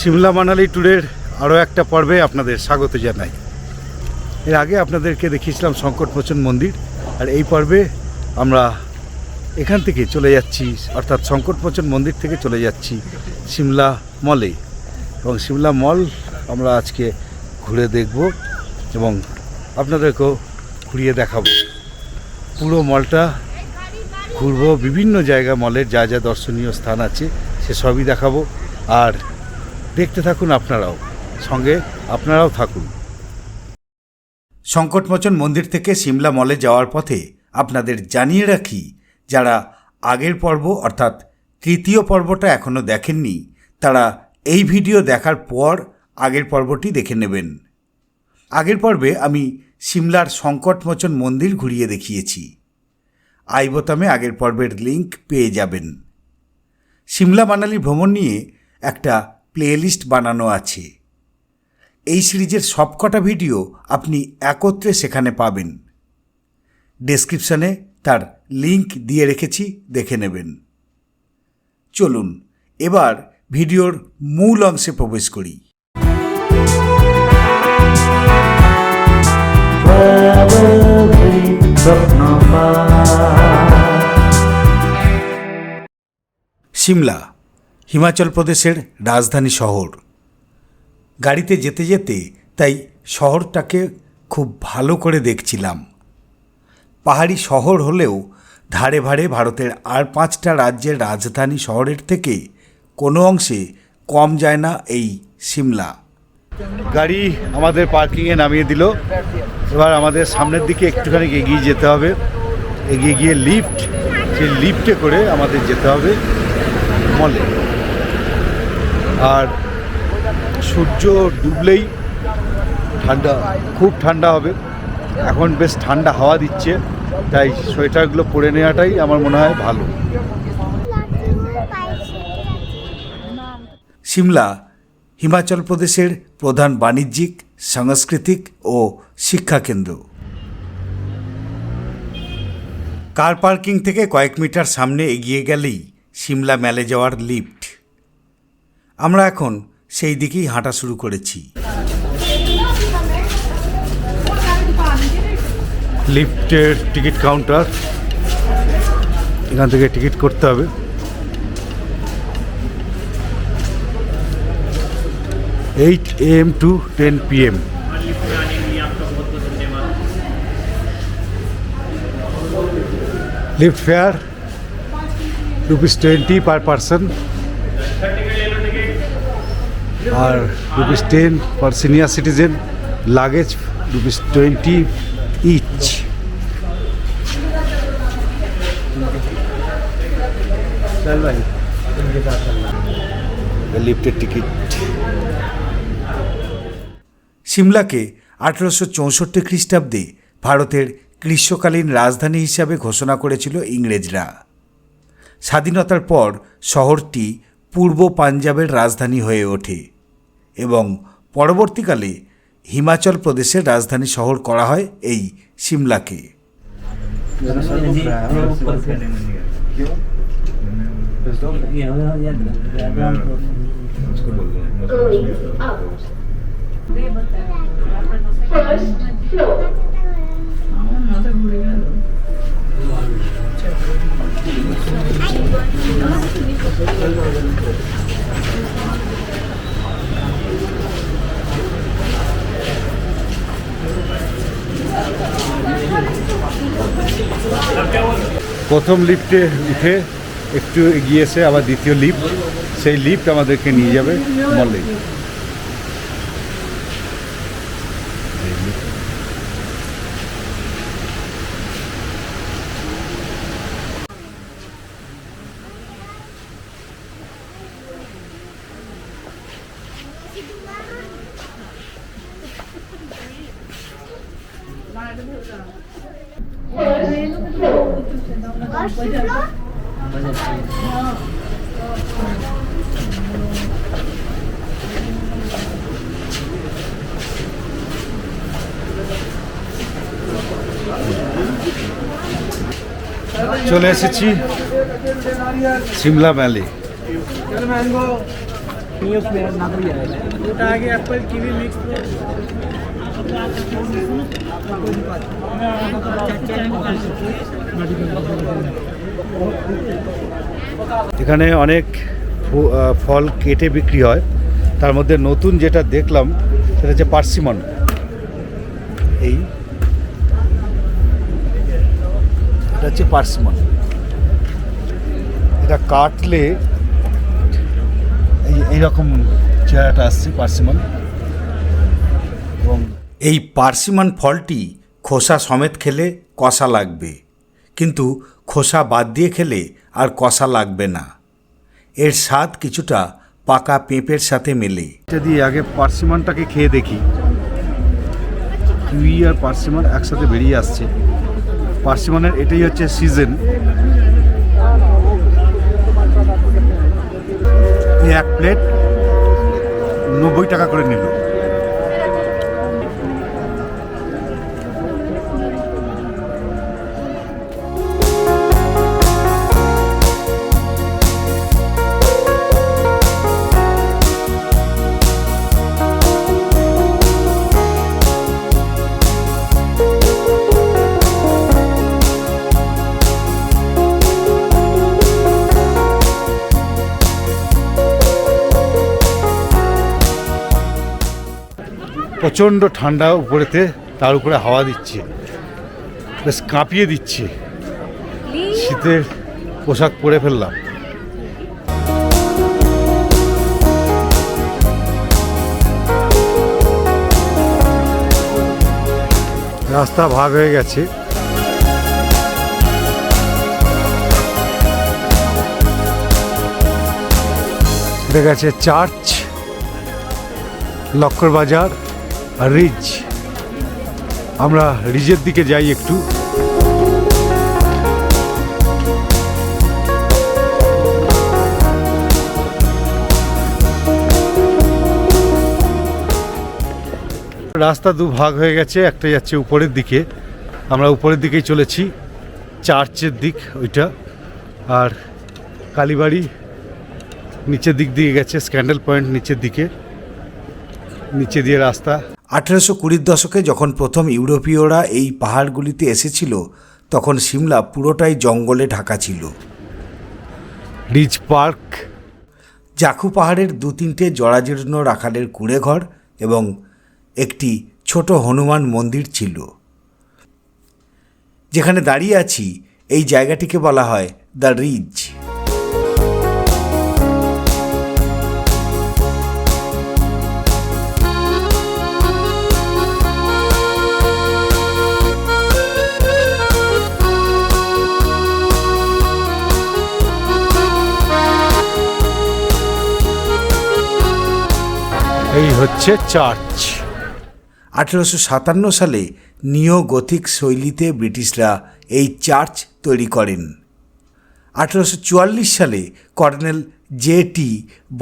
সিমলা মানালি ট্যুরের আরও একটা পর্বে আপনাদের স্বাগত জানাই। এর আগে আপনাদেরকে দেখিয়েছিলাম সংকটমোচন মন্দির, আর এই পর্বে আমরা এখান থেকে চলে যাচ্ছি, অর্থাৎ সংকটমোচন মন্দির থেকে চলে যাচ্ছি সিমলা মলে। এবং সিমলা মল আমরা আজকে ঘুরে দেখব এবং আপনাদেরকেও ঘুরিয়ে দেখাবো। পুরো মলটা ঘুরবো, বিভিন্ন জায়গা মলের যা যা দর্শনীয় স্থান আছে সে সবই দেখাবো। আর দেখতে থাকুন আপনারাও। সঙ্গে আপনারাও থাকুন। সংকটমোচন মন্দির থেকে সিমলা মলে যাওয়ার পথে আপনাদের জানিয়ে রাখি, যারা আগের পর্ব অর্থাৎ তৃতীয় পর্বটা এখনও দেখেননি, তারা এই ভিডিও দেখার পর আগের পর্বটি দেখে নেবেন। আগের পর্বে আমি সিমলার সংকটমোচন মন্দির ঘুরিয়ে দেখিয়েছি। আই বোতামে আগের পর্বের লিংক পেয়ে যাবেন। সিমলা মানালি ভ্রমণ নিয়ে একটা প্লেলিস্ট বানানো আছে। এই সিরিজের সবকটা ভিডিও আপনি একত্রে সেখানে পাবেন। ডেসক্রিপশনে তার লিংক দিয়ে রেখেছি, দেখে নেবেন। চলুন, এবার ভিডিওর মূল অংশে প্রবেশ করি। সিমলা হিমাচল প্রদেশের রাজধানী শহর। গাড়িতে যেতে যেতে তাই শহরটাকে খুব ভালো করে দেখছিলাম। পাহাড়ি শহর হলেও ধারে ভারে ভারতের আর পাঁচটা রাজ্যের রাজধানী শহরের থেকে কোনো অংশে কম যায় না এই সিমলা। গাড়ি আমাদের পার্কিংয়ে নামিয়ে দিল। এবার আমাদের সামনের দিকে একটুখানি এগিয়ে যেতে হবে। এগিয়ে গিয়ে লিফট, সেই লিফটে করে আমাদের যেতে হবে মলে। আর সূর্য ডুবলেই ঠান্ডা, খুব ঠান্ডা হবে। এখন বেশ ঠান্ডা হাওয়া দিচ্ছে, তাই সোয়েটারগুলো পরে নেওয়াটাই আমার মনে হয় ভালো। সিমলা, হিমাচল প্রদেশের প্রধান বাণিজ্যিক, সাংস্কৃতিক ও শিক্ষা কেন্দ্র। কার পার্কিং থেকে কয়েক মিটার সামনে এগিয়ে গেলেই সিমলা মেলে যাওয়ার লিফট আমরা এখন সেই দিকেই হাঁটা শুরু করেছি। লিফটের টিকিট কাউন্টার। এখান থেকে টিকিট করতে হবে। Eight AM to ten P M lift fare, rupees twenty per person. R rupees ten for senior citizen luggage rupees twenty each লিফটের টিকিট সিমলাকে আঠেরোশো চৌষট্টি খ্রিস্টাব্দে ভারতের গ্রীষ্মকালীন রাজধানী হিসাবে ঘোষণা করেছিল ইংরেজরা। স্বাধীনতার পর শহরটি পূর্ব পাঞ্জাবের রাজধানী হয়ে ওঠে। এবং পরবর্তীকালে হিমাচল প্রদেশের রাজধানী শহর করা হয় এই সিমলাকে going out. প্রথম লিফটে উঠে একটু এগিয়েছে আবার দ্বিতীয় লিফট সেই লিফট আমাদেরকে নিয়ে যাবে মলে চলে এসেছি সিমলা ভ্যালি। এখানে অনেক ফল কেটে বিক্রি হয়। তার মধ্যে নতুন যেটা দেখলাম, সেটা হচ্ছে পার্সিমন। এই। এটা হচ্ছে পার্সিমন। এটা কাটলে এই এইরকম চেহারাটা আসছে পার্সিমন। এবং এই পার্সিমন ফলটি খোসা সমেত খেলে কষা লাগবে। কিন্তু খোসা বাদ দিয়ে খেলে আর কষা লাগবে না। এর স্বাদ কিছুটা পাকা পেঁপের সাথে মেলে। এটা দিয়ে আগে পার্সিমনটাকে খেয়ে দেখি। কিউই আর পার্সিমন একসাথে বেরিয়ে আসছে। পার্সিমনের এটাই হচ্ছে সিজন এক প্লেট নব্বই টাকা করে নিল। প্রচণ্ড ঠান্ডা উপরেতে তার উপরে হাওয়া দিচ্ছে। বেশ কাঁপিয়ে দিচ্ছে। শীতের পোশাক পরে ফেললাম। রাস্তা ভাগ হয়ে গেছে। দেখা গেছে চার্চ লক্কর বাজার। রিজ আমরা রিজের দিকে যাই একটু। রাস্তা দু ভাগ হয়ে গেছে, একটা যাচ্ছে উপরের দিকে। আমরা উপরের দিকেই চলেছি, চার্চের দিক ওইটা। আর কালীবাড়ি নিচের দিক দিয়ে গেছে, স্ক্যান্ডেল পয়েন্ট নিচের দিকে। নিচে দিয়ে রাস্তা। আঠেরোশো কুড়ির দশকে যখন প্রথম ইউরোপীয়রা এই পাহাড়গুলিতে এসেছিল তখন সিমলা পুরোটাই জঙ্গলে ঢাকা ছিল। Rich park. জাখু পাহাড়ের দু তিনটে জরাজীর্ণ রাখালের কুড়েঘর এবং একটি ছোট হনুমান মন্দির ছিল। যেখানে দাঁড়িয়ে আছি এই জায়গাটিকে বলা হয় দ্য রিজ। এই হচ্ছে চার্চ। আঠেরোশো সাতান্ন সালে নিও গথিক শৈলীতে ব্রিটিশরা এই চার্চ তৈরি করেন। আঠেরোশো চুয়াল্লিশ সালে কর্নেল জে টি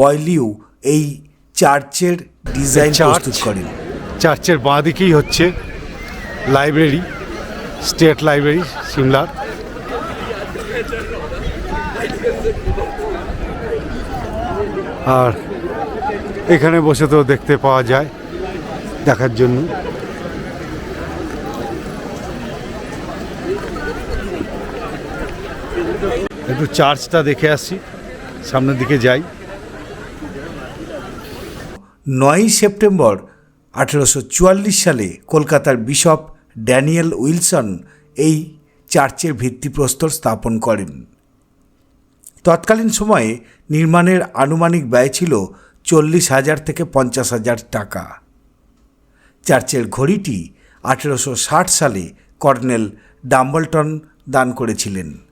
বয়লিউ এই চার্চের ডিজাইন। প্রস্তুত করেন। চার্চের বাঁ দিকেই হচ্ছে লাইব্রেরি স্টেট লাইব্রেরি সিমলার আর এখানে বসে তো দেখতে পাওয়া যায় দেখার জন্য। একটু চার্চটা দেখে আসি, সামনের দিকে যাই। নয়ই সেপ্টেম্বর আঠেরোশো চুয়াল্লিশ সালে কলকাতার বিশপ ড্যানিয়েল উইলসন এই চার্চের ভিত্তিপ্রস্তর স্থাপন করেন। তৎকালীন সময়ে নির্মাণের আনুমানিক ব্যয় ছিল চল্লিশ হাজার থেকে পঞ্চাশ হাজার টাকা। চার্চের ঘড়িটি আঠেরোশো ষাট সালে কর্নেল ডাম্বলটন দান করেছিলেন।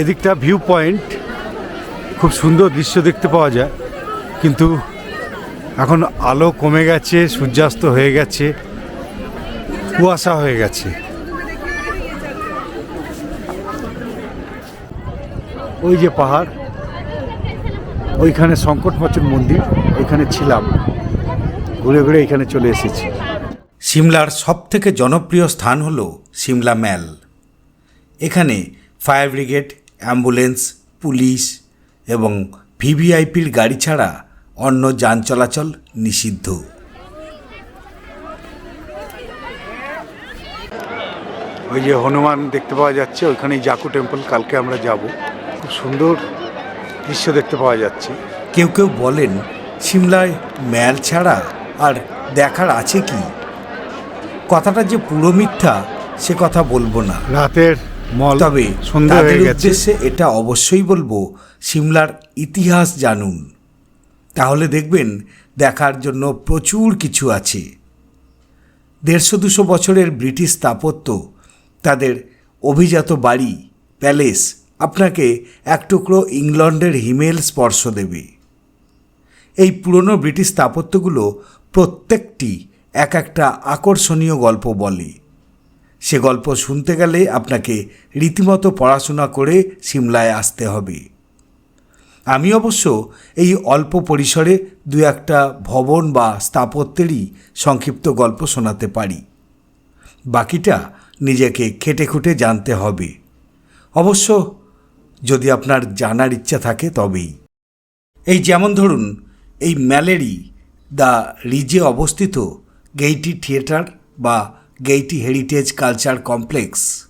এদিকটা ভিউ পয়েন্ট খুব সুন্দর দৃশ্য দেখতে পাওয়া যায়, কিন্তু এখন আলো কমে গেছে, সূর্যাস্ত হয়ে গেছে, কুয়াশা হয়ে গেছে। ওই যে পাহাড়, ওইখানে সংকটমোচন মন্দির, ওইখানে ছিলাম, ঘুরে ঘুরে এখানে চলে এসেছি। সিমলার সবথেকে জনপ্রিয় স্থান হল সিমলা ম্যাল এখানে ফায়ার ব্রিগেড অ্যাম্বুলেন্স পুলিশ এবং ভিভিআইপির গাড়ি ছাড়া অন্য যান চলাচল নিষিদ্ধ। ওই যে হনুমান দেখতে পাওয়া যাচ্ছে ওইখানেই জাকু টেম্পল কালকে আমরা যাব। খুব সুন্দর দৃশ্য দেখতে পাওয়া যাচ্ছে। কেউ কেউ বলেন সিমলায় ম্যাল ছাড়া আর দেখার আছে কি? কথাটা যে পুরো মিথ্যা সে কথা বলব না। রাতের মল তবে সন্ধ্যা হয়ে গেছে। উদ্দেশ্যে এটা অবশ্যই বলব সিমলার ইতিহাস জানুন। তাহলে দেখবেন দেখার জন্য প্রচুর কিছু আছে। দেড়শো দুশো বছরের ব্রিটিশ স্থাপত্য তাদের অভিজাত বাড়ি প্যালেস আপনাকে এক টুকরো ইংল্যান্ডের হিমেল স্পর্শ দেবে। এই পুরনো ব্রিটিশ স্থাপত্যগুলো প্রত্যেকটি এক একটা আকর্ষণীয় গল্প বলে। সে গল্প শুনতে গেলে আপনাকে রীতিমতো পড়াশোনা করে সিমলায় আসতে হবে। আমি অবশ্য এই অল্প পরিসরে দু একটা ভবন বা স্থাপত্যেরই সংক্ষিপ্ত গল্প শোনাতে পারি। বাকিটা নিজেকে খেটে খুঁটে জানতে হবে। অবশ্য যদি আপনার জানার ইচ্ছা থাকে তবেই। এই যেমন ধরুন, এই ম্যালেরি, দ্য রিজে অবস্থিত গেইটি থিয়েটার বা গেইটি হেরিটেজ কালচার কমপ্লেক্স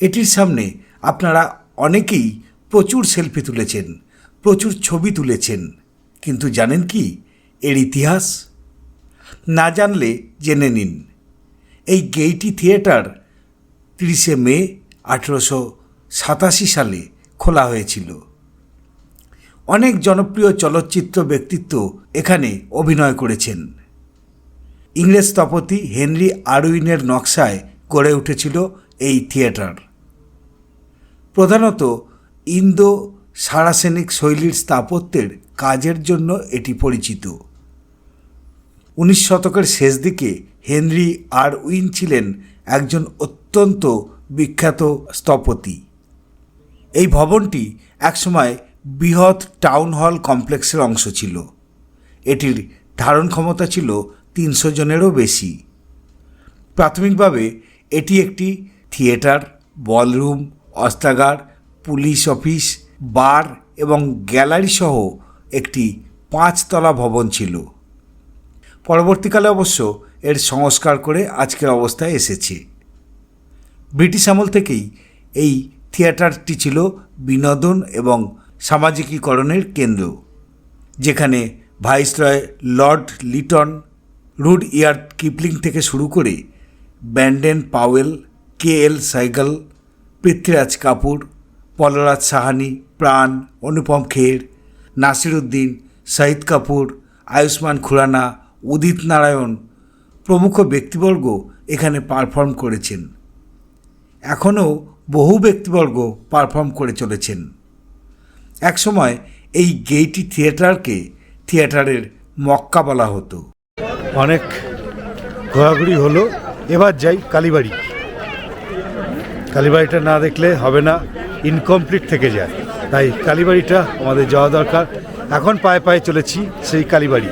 এটির সামনে আপনারা অনেকেই প্রচুর সেলফি তুলেছেন, প্রচুর ছবি তুলেছেন। কিন্তু জানেন কি? এর ইতিহাস? না জানলে জেনে নিন। এই গেইটি থিয়েটার তিরিশে মে আঠেরোশো সাতাশি সালে খোলা হয়েছিল। অনেক জনপ্রিয় চলচ্চিত্র ব্যক্তিত্ব এখানে অভিনয় করেছেন। ইংরেজ স্থপতি হেনরি আরউইনের নকশায় গড়ে উঠেছিল এই থিয়েটার। প্রধানত ইন্দো সারাসেনিক শৈলীর স্থাপত্যের কাজের জন্য এটি পরিচিত। উনিশ শতকের শেষ দিকে হেনরি আর উইন ছিলেন একজন অত্যন্ত বিখ্যাত স্থপতি। এই ভবনটি একসময় বৃহৎ টাউন হল কমপ্লেক্সের অংশ ছিল। এটির ধারণ ক্ষমতা ছিল তিনশো জনেরও বেশি। প্রাথমিকভাবে এটি একটি থিয়েটার, বলরুম অস্ত্রাগার পুলিশ অফিস, বার এবং গ্যালারি সহ একটি পাঁচতলা ভবন ছিল। পরবর্তীকালে অবশ্য এর সংস্কার করে আজকের অবস্থায় এসেছে। ব্রিটিশ আমল থেকেই এই থিয়েটারটি ছিল বিনোদন এবং সামাজিকীকরণের কেন্দ্র, যেখানে viceroy lord Lytton Rudyard Kipling থেকে শুরু করে Baden Powell, K L Saigal, Prithviraj Kapoor, Balraj Sahni, Pran, Anupam Kher, Nasiruddin Shahid Kapoor, Ayushman Khurrana, Udit Narayan প্রমুখ ব্যক্তিবর্গ এখানে পারফর্ম করেছেন। এখনও বহু ব্যক্তিবর্গ পারফর্ম করে চলেছেন। একসময় এই গেইটি থিয়েটারকে থিয়েটারের মক্কা বলা হতো। অনেক ঘোরাঘুরি হলো। এবার যাই কালীবাড়ি। কালীবাড়িটা না দেখলে হবে না ইনকমপ্লিট থেকে যায়। তাই কালীবাড়িটা আমাদের যাওয়া দরকার। এখন পায়ে পায়ে চলেছি সেই কালীবাড়ি।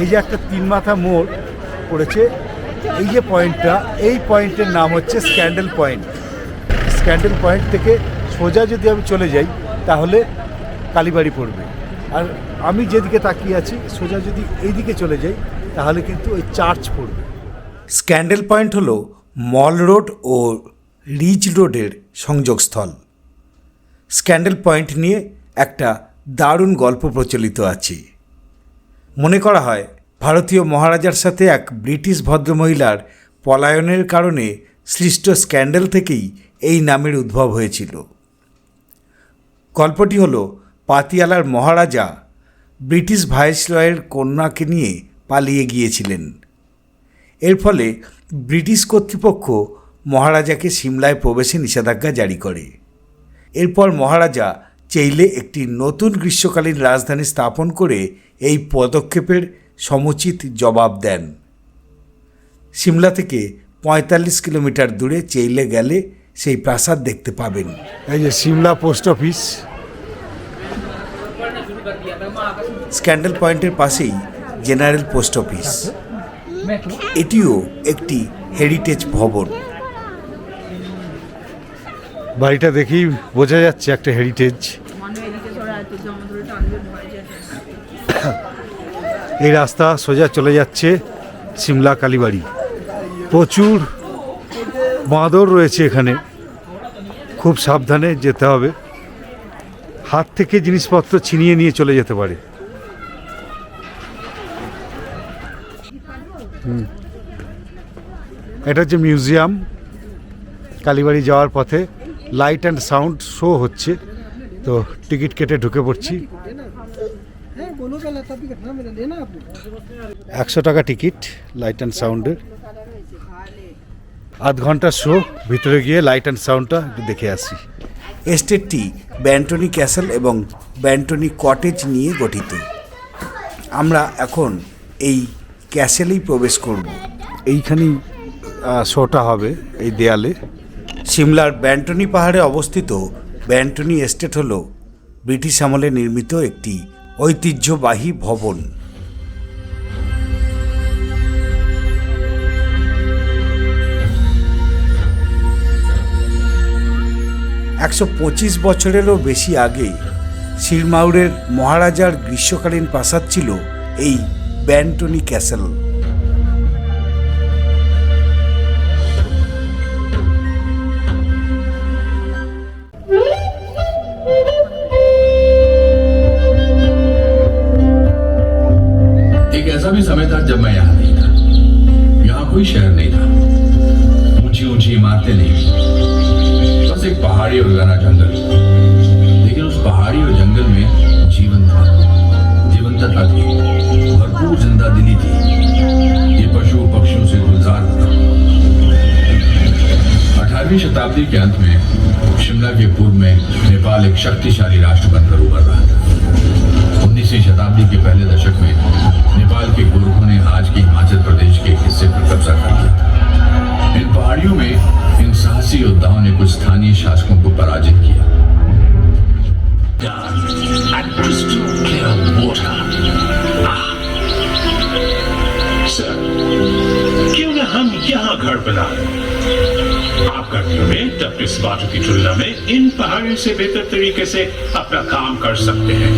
এই যে একটা তিন মাথা মোড় পড়েছে, এই যে পয়েন্টটা, এই পয়েন্টের নাম হচ্ছে স্ক্যান্ডেল পয়েন্ট। স্ক্যান্ডেল পয়েন্ট থেকে সোজা যদি আমি চলে যাই, তাহলে কালীবাড়ি পড়বে। আর আমি যেদিকে তাকিয়ে আছি, সোজা যদি এইদিকে চলে যাই, তাহলে কিন্তু ওই চার্চ পড়বে। স্ক্যান্ডেল পয়েন্ট হল মল রোড ও রিচ রোডের সংযোগস্থল। স্ক্যান্ডেল পয়েন্ট নিয়ে একটা দারুণ গল্প প্রচলিত আছে। মনে করা হয়, ভারতীয় মহারাজার সাথে এক ব্রিটিশ ভদ্রমহিলার পলায়নের কারণে সৃষ্ট স্ক্যান্ডেল থেকেই এই নামের উদ্ভব হয়েছিল। গল্পটি হলো পাতিয়ালার মহারাজা ব্রিটিশ ভাইসরয়ের কন্যাকে নিয়ে পালিয়ে গিয়েছিলেন। এর ফলে ব্রিটিশ কর্তৃপক্ষ মহারাজাকে সিমলায় প্রবেশে নিষেধাজ্ঞা জারি করে। এরপর মহারাজা চেইলে একটি নতুন গ্রীষ্মকালীন রাজধানী স্থাপন করে এই পদক্ষেপের সমুচিত জবাব দেন। সিমলা থেকে পঁয়তাল্লিশ কিলোমিটার দূরে চেইলে গেলে সেই প্রাসাদ দেখতে পাবেন। এই যে সিমলা পোস্ট অফিস স্ক্যান্ডেল পয়েন্টের পাশেই জেনারেল পোস্ট অফিস। এটিও একটি হেরিটেজ ভবন। বাড়িটা দেখেই বোঝা যাচ্ছে একটা হেরিটেজ এই রাস্তা সোজা চলে যাচ্ছে সিমলা কালীবাড়ি। প্রচুর বাঁদর রয়েছে এখানে। খুব সাবধানে যেতে হবে। হাত থেকে জিনিসপত্র ছিনিয়ে নিয়ে চলে যেতে পারে। এটা হচ্ছে মিউজিয়াম, কালীবাড়ি যাওয়ার পথে লাইট অ্যান্ড সাউন্ড শো হচ্ছে। তো টিকিট কেটে ঢুকে পড়ছি। একশো টাকা টিকিট লাইট অ্যান্ড সাউন্ডের। আধ ঘণ্টা শো, ভিতরে গিয়ে লাইট অ্যান্ড সাউন্ডটা দেখে আসি। এস্টেটটি ব্যান্টনি ক্যাসেল এবং ব্যান্টনি কটেজ নিয়ে গঠিত। আমরা এখন এই ক্যাসেলেই প্রবেশ করব। এইখানেই শোটা হবে এই দেয়ালে। সিমলার ব্যান্টনি পাহাড়ে অবস্থিত ব্যান্টনি এস্টেট হল ব্রিটিশ আমলে নির্মিত একটি ঐতিহ্যবাহী ভবন। একশো পঁচিশ বছরেরও বেশি আগে সিরমাউরের মহারাজার গ্রীষ্মকালীন প্রাসাদ ছিল এই बेंटोनी कैसल। समय था जब मैं यहाँ नहीं था। यहाँ कोई शहर नहीं था। ऊँची ऊँची इमारतें नहीं बस एक पहाड़ी और घना जंगल। लेकिन उस पहाड़ी और जंगल में जीवन था। जीवंतता थी। भरपूर ज़िंदा दिली थी ये पशु पक्षियों से गुलजार था अठारहवीं शताब्दी के अंत में शिमला के पूर्व में नेपाल एक शक्तिशाली राष्ट्र बनकर उभर रहा था। उन्नीसवीं शताब्दी के पहले दशक में नेपाल के गोरखों ने आज के हिमाचल प्रदेश के हिस्से पर कब्जा कर लिया। इन पहाड़ियों में इन साहसी योद्धाओं ने कुछ स्थानीय शासकों को पराजित किया। And crystal clear water. Sir. क्यों न हम यहाँ घर बना? आप गर्मियों में तपिस वाटर की तुलना में इन पहाड़ियों से बेहतर तरीके से अपना काम कर सकते हैं।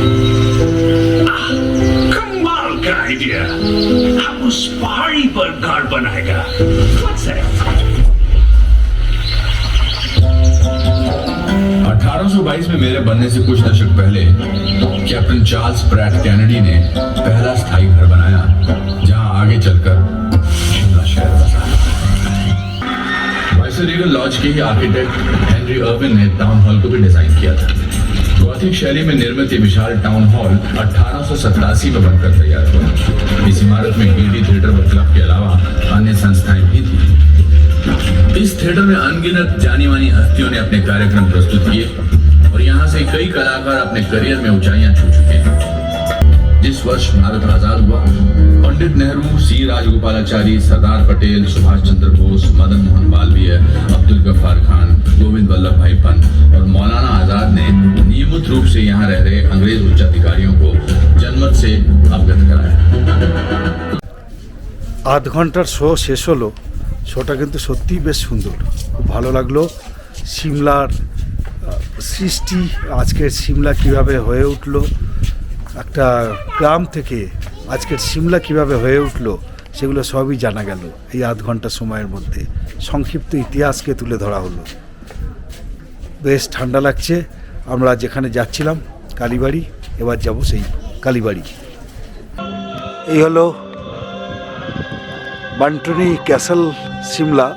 कमाल का आइडिया हम उस पहाड़ी पर घर बनाएगा? 1822 में मेरे बनने से कुछ दशक पहले, कैप्टन चार्ल्स ब्रैड कैनेडी ने पहला स्थायी घर बनाया। आगे चलकर शिमला शहर बसा वाइसरीगल लॉज के ही आर्किटेक्ट हेनरी अर्विन ने टाउन हॉल को भी डिज़ाइन किया था। गौथिक शैली में निर्मित ये विशाल टाउन हॉल अठारह में बनकर तैयार हुआ। इस इमारत में गिल्डी थिएटर व क्लब के अलावा अन्य संस्थाएँ भी थी। इस थिएटर में अनगिनत जानी मानी हस्तियों ने अपने कार्यक्रम प्रस्तुत किए और यहाँ से कई कलाकार अपने करियर में ऊंचाइयाँ छू चुके हैं। जिस वर्ष भारत आज़ाद हुआ पंडित नेहरू सी राजगोपालाचारी सरदार पटेल सुभाष चंद्र बोस मदन मोहन मालवीय अब्दुल गफ्फार खान गोविंद वल्लभ भाई पंत और मौलाना आजाद ने नियमित रूप से यहाँ रह रहे अंग्रेज उच्चाधिकारियों को जनमत से अवगत कराया আধ ঘন্টার শো শেষ হলো শোটা কিন্তু সত্যিই বেশ সুন্দর খুব ভালো লাগলো সিমলার আহ, সৃষ্টি আজকের সিমলা কিভাবে হয়ে উঠলো একটা গ্রাম থেকে আজকের সিমলা কীভাবে হয়ে উঠল, সেগুলো সবই জানা গেল এই আধ ঘণ্টা সময়ের মধ্যে। সংক্ষিপ্ত ইতিহাসকে তুলে ধরা হলো। বেশ ঠান্ডা লাগছে, আমরা যেখানে যাচ্ছিলাম, কালীবাড়ি, এবার যাব সেই কালীবাড়ি। এই হলো বান্টনি ক্যাসেল সিমলা,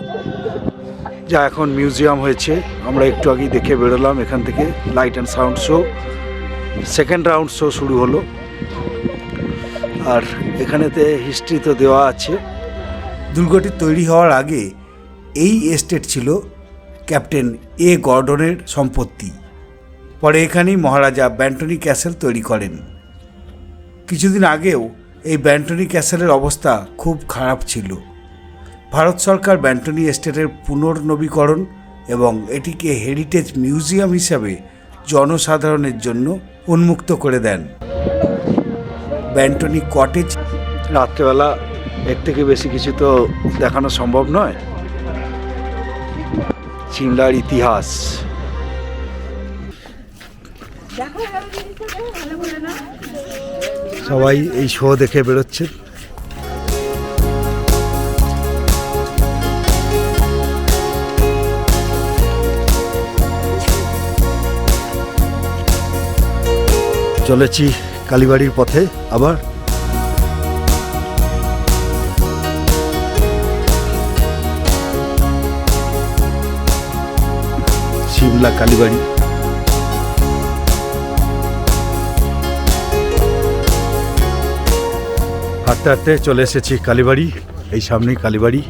যা এখন মিউজিয়াম হয়েছে। আমরা একটু আগেই দেখে বেরোলাম এখান থেকে, light and sound show. Second round show শুরু হলো। আর এখানেতে হিস্ট্রি তো দেওয়া আছে। দুর্গটি তৈরি হওয়ার আগে এই এস্টেট ছিল ক্যাপ্টেন এ গর্ডনের সম্পত্তি। পরে এখানেই মহারাজা ব্যান্টনি ক্যাসেল তৈরি করেন। কিছুদিন আগেও এই ব্যান্টনি ক্যাসেলের অবস্থা খুব খারাপ ছিল। ভারত সরকার ব্যান্টনি এস্টেটের পুনর্নবীকরণ এবং এটিকে হেরিটেজ মিউজিয়াম হিসাবে জনসাধারণের জন্য উন্মুক্ত করে দেন। ব্যান্টনি কটেজ রাত্রেবেলা এর থেকে বেশি কিছু তো দেখানো সম্ভব নয়। সিমলার ইতিহাস। সবাই এই শো দেখে বেরোচ্ছে। চলেছি কালীবাড়ির পথে আবার। শিমলা কালীবাড়ি। হাঁটতে হাঁটতে চলে এসেছি কালীবাড়ি এই সামনেই কালীবাড়ি।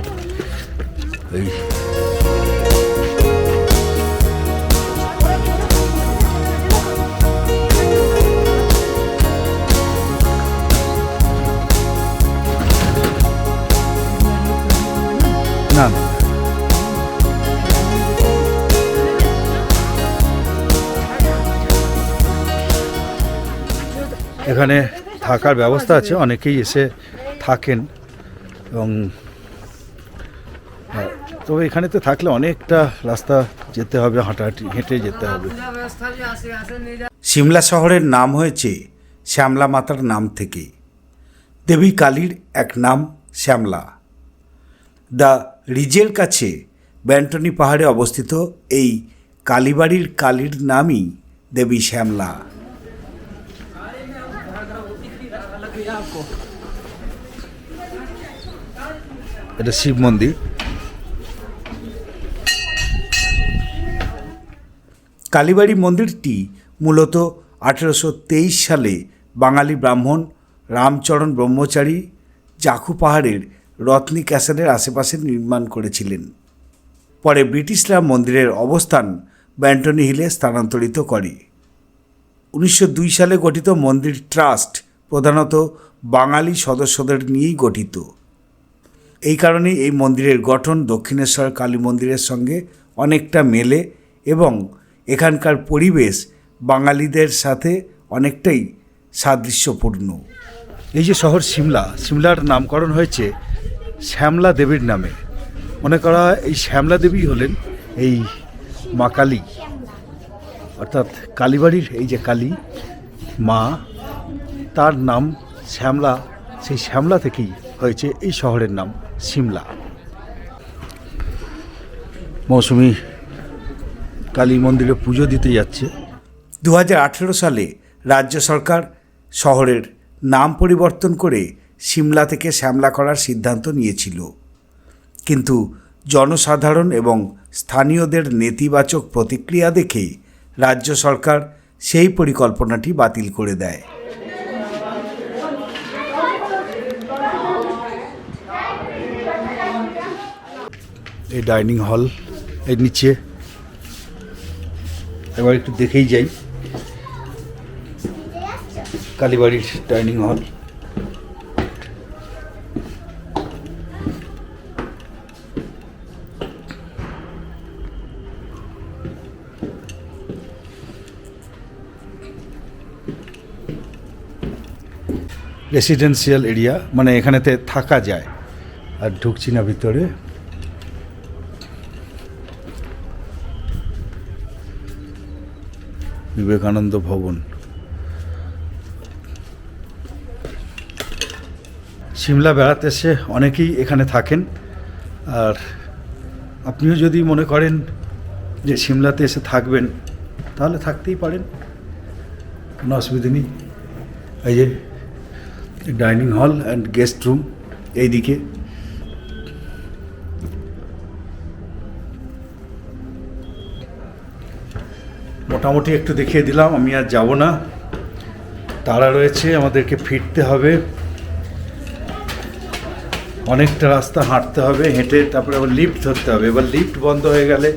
এই এখানে থাকার ব্যবস্থা আছে অনেকেই এসে থাকেন এবং হ্যাঁ, তবে এখানে তো থাকলে অনেকটা রাস্তা যেতে হবে হাঁটাহাঁটি হেঁটে যেতে হবে। সিমলা শহরের নাম হয়েছে শ্যামলা মাতার নাম থেকে। দেবী কালীর এক নাম শ্যামলা। দ্য রিজের কাছে ব্যান্টনি পাহাড়ে অবস্থিত এই কালীবাড়ির কালীর নামই দেবী শ্যামলা। এটা শিব মন্দির। কালীবাড়ি মন্দিরটি মূলত আঠেরোশো তেইশ সালে বাঙালি ব্রাহ্মণ রামচরণ ব্রহ্মচারী জাখু পাহাড়ের রত্নী ক্যাসেলের আশেপাশে নির্মাণ করেছিলেন। পরে ব্রিটিশরা মন্দিরের অবস্থান ব্যান্টনি হিলে স্থানান্তরিত করে। উনিশশো দুই সালে গঠিত মন্দির ট্রাস্ট প্রধানত বাঙালি সদস্যদের নিয়েই গঠিত। এই কারণেই এই মন্দিরের গঠন দক্ষিণেশ্বর কালী মন্দিরের সঙ্গে অনেকটা মেলে এবং এখানকার পরিবেশ বাঙালিদের সাথে অনেকটাই সাদৃশ্যপূর্ণ। এই যে শহর সিমলা, সিমলার নামকরণ হয়েছে শ্যামলা দেবীর নামে। মনে করা এই শ্যামলা দেবী হলেন এই মা কালী, অর্থাৎ কালীবাড়ির এই যে কালী মা, তার নাম শ্যামলা, সেই শ্যামলা থেকেই হয়েছে এই শহরের নাম সিমলা। মৌসুমি কালী মন্দিরে পুজো দিতে যাচ্ছে। দু হাজার আঠেরো সালে রাজ্য সরকার শহরের নাম পরিবর্তন করে সিমলা থেকে শ্যামলা করার সিদ্ধান্ত নিয়েছিল। কিন্তু জনসাধারণ এবং স্থানীয়দের নেতিবাচক প্রতিক্রিয়া দেখে রাজ্য সরকার সেই পরিকল্পনাটি বাতিল করে দেয়। এই ডাইনিং হল এর নিচে। এবার একটু দেখেই যাই। কালীবাড়ির ডাইনিং হল। রেসিডেন্সিয়াল এরিয়া মানে এখানেতে থাকা যায়। আর ঢুকছি না ভিতরে। বিবেকানন্দ ভবন। সিমলা বেড়াতে এসে অনেকেই এখানে থাকেন। আর আপনিও যদি মনে করেন যে সিমলাতে এসে থাকবেন, তাহলে থাকতেই পারেন। কোনো অসুবিধে নেই। এই যে dining hall and guest room এইদিকে। মোটামুটি একটু দেখিয়ে দিলাম, আমি আর যাব না। তারা রয়েছে, আমাদেরকে ফিরতে হবে। অনেকটা রাস্তা হাঁটতে হবে, হেঁটে তারপরে আবার লিফট ধরতে হবে। এবার লিফট বন্ধ হয়ে গেলে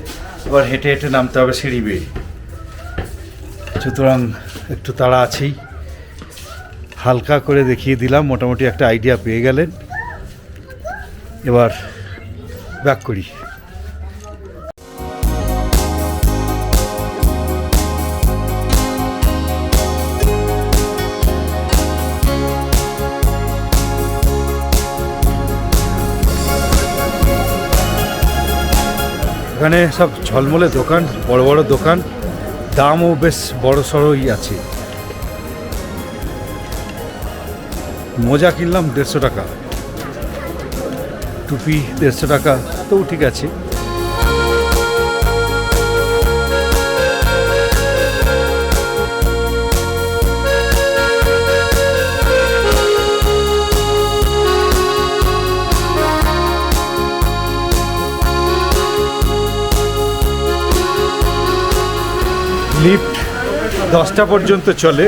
আবার হেঁটে হেঁটে নামতে হবে সিঁড়ি বেয়ে। সুতরাং একটু তাড়া আছেই হালকা করে দেখিয়ে দিলাম, মোটামুটি একটা আইডিয়া পেয়ে গেলেন। এবার ব্যাক করি। এখানে সব ঝলমলে দোকান, বড় বড় দোকান। দামও বেশ বড় সড়ই আছে। মোজা কিনলাম দেড়শো টাকা। টুপি দেড়শো টাকা, তো ঠিক আছে। লিফট দশটা পর্যন্ত চলে।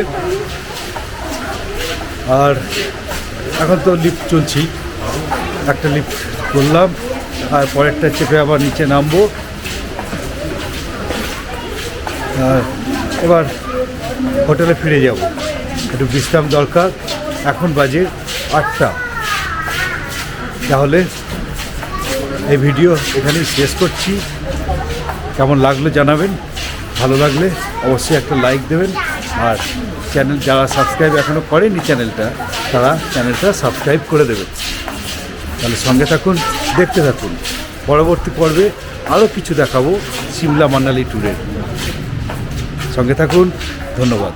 আর এখন তো লিফট চলছি। একটা লিফট করলাম আর পরেরটা চেপে আবার নিচে নামবো। আর এবার হোটেলে ফিরে যাব। একটু বিশ্রাম দরকার। এখন বাজে আটটা। তাহলে এই ভিডিও এখানেই শেষ করছি। কেমন লাগল জানাবেন? ভালো লাগলে অবশ্যই একটা লাইক দেবেন। আর চ্যানেল যারা সাবস্ক্রাইব এখনও করেনি চ্যানেলটা তারা চ্যানেলটা সাবস্ক্রাইব করে দেবেন। তাহলে সঙ্গে থাকুন, দেখতে থাকুন। পরবর্তী পর্বে আরও কিছু দেখাবো সিমলা মানালি ট্যুরের সঙ্গে থাকুন, ধন্যবাদ।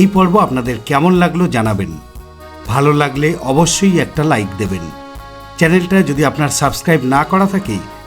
এই পর্ব আপনাদের কেমন লাগল জানাবেন। ভালো লাগলে অবশ্যই একটা লাইক দেবেন। চ্যানেলটা যদি আপনার সাবস্ক্রাইব না করা থাকে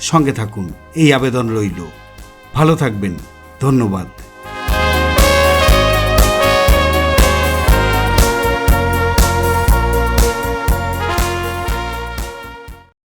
সঙ্গে থাকুন। এই আবেদন রইল। ভালো থাকবেন। ধন্যবাদ।